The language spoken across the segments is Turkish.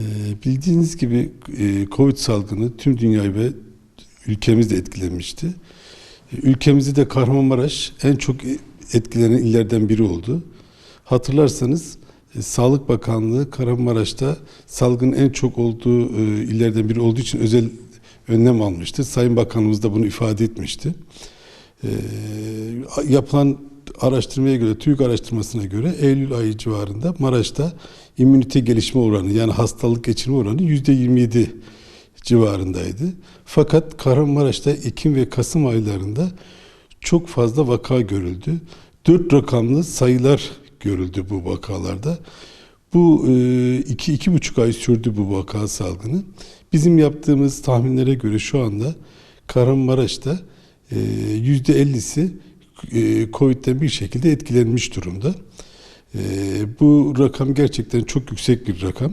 Ee, Bildiğiniz gibi e, Covid salgını tüm dünyayı ve ülkemizi de etkilemişti. E, Ülkemizi de Kahramanmaraş en çok etkilenen illerden biri oldu. Hatırlarsanız e, Sağlık Bakanlığı Kahramanmaraş'ta salgının en çok olduğu e, illerden biri olduğu için özel önlem almıştı. Sayın Bakanımız da bunu ifade etmişti. E, yapılan araştırmaya göre, TÜİK araştırmasına göre Eylül ayı civarında Maraş'ta immünite gelişme oranı yani hastalık geçirme oranı yüzde 27 civarındaydı. Fakat Kahramanmaraş'ta Ekim ve Kasım aylarında çok fazla vaka görüldü. Dört rakamlı sayılar görüldü bu vakalarda. Bu e, iki, iki buçuk ay sürdü bu vaka salgını. Bizim yaptığımız tahminlere göre şu anda Kahramanmaraş'ta e, yüzde 50'si e, Covid'den bir şekilde etkilenmiş durumda. E, bu rakam gerçekten çok yüksek bir rakam.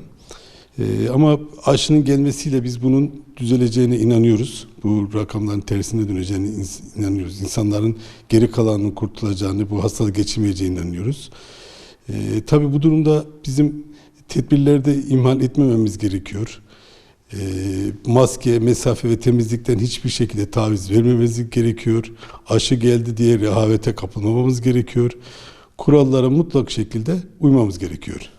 E, ama aşının gelmesiyle biz bunun düzeleceğine inanıyoruz. Bu rakamların tersine döneceğine inanıyoruz. İnsanların geri kalanının kurtulacağını, bu hastalık geçirmeyeceğine inanıyoruz. E, tabii bu durumda bizim tedbirlerde ihmal etmememiz gerekiyor. E, maske, mesafe ve temizlikten hiçbir şekilde taviz vermememiz gerekiyor. Aşı geldi diye rehavete kapılmamamız gerekiyor. Kurallara mutlak şekilde uymamız gerekiyor.